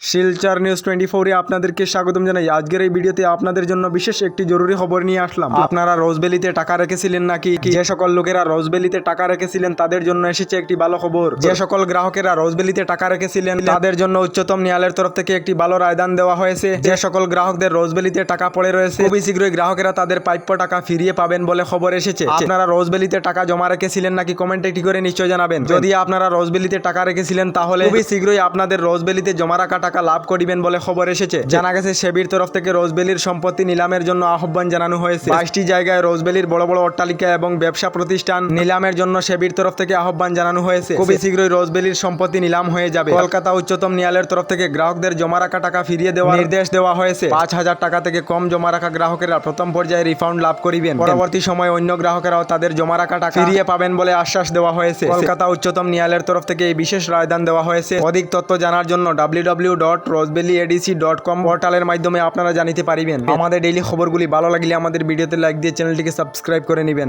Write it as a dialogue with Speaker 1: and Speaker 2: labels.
Speaker 1: Silchar news twenty ফোরে আপনাদেরকে স্বাগতম জানাই। আজকের এই ভিডিওতে আপনাদের জন্য বিশেষ একটি জরুরি খবর নিয়ে আসলাম। আপনারা রোজবেলিতে টাকা রেখেছিলেন নাকি? যে সকল লোকেরা রোজবেলিতে টাকা রেখেছিলেন, তাদের জন্য এসেছে একটি ভালো খবর। যে সকল গ্রাহকেরা রোজবেলিতে টাকা রেখেছিলেন, তাদের জন্য উচ্চতম ন্যায়ালয়ের তরফ থেকে একটি ভালো রায়দান দেওয়া হয়েছে। যে সকল গ্রাহকদের রোজবেলিতে টাকা পড়ে রয়েছে, খুবই শীঘ্রই গ্রাহকেরা তাদের প্রাপ্য টাকা ফিরিয়ে পাবেন বলে খবর এসেছে। আপনারা রোজবেলিতে টাকা জমা রেখেছিলেন নাকি কমেন্টে একটি করে নিশ্চয় জানাবেন? যদি আপনারা রোজবেলিতে টাকা রেখেছিলেন, তাহলে খুবই শীঘ্রই আপনাদের রোজবেলিতে জমা রাখা টাকা লাভ করিবেন বলে খবর এসেছে। জানা গেছে, সেবির তরফ থেকে রোজবেলির সম্পত্তি নিলামের জন্য আহ্বান জানানো হয়েছে। বাইশটি জায়গায় রোজবেলির বড় বড় অট্টালিকা এবং ব্যবসা প্রতিষ্ঠান নিলামের জন্য সেবির তরফ থেকে আহ্বান জানানো হয়েছে। খুবই শীঘ্রই রোজবেলির সম্পত্তি নিলাম হয়ে যাবে। কলকাতা উচ্চতম ন্যায়ালয়ের তরফ থেকে গ্রাহকদের জমা রাখা টাকা ফিরিয়ে দেওয়ার নির্দেশ দেওয়া হয়েছে। পাঁচ হাজার টাকা থেকে কম জমা রাখা গ্রাহকেরা প্রথম পর্যায়ে রিফান্ড লাভ করিবেন। পরবর্তী সময় অন্য গ্রাহকেরাও তাদের জমা রাখা টাকা ফিরিয়ে পাবেন বলে আশ্বাস দেওয়া হয়েছে। কলকাতা উচ্চতম ন্যায়ালয়ের তরফ থেকে এই বিশেষ রায়দান দেওয়া হয়েছে। অধিক তথ্য জানার জন্য ডাব্লিউ ডট রসবেলি এডিসি ডট কম পোর্টালের মাধ্যমে আপনারা জানিতে পারিবেন। আমাদের ডেইলি খবরগুলি ভালো লাগলে আমাদের ভিডিওতে লাইক দিয়ে চ্যানেলটিকে সাবস্ক্রাইব করে নেবেন।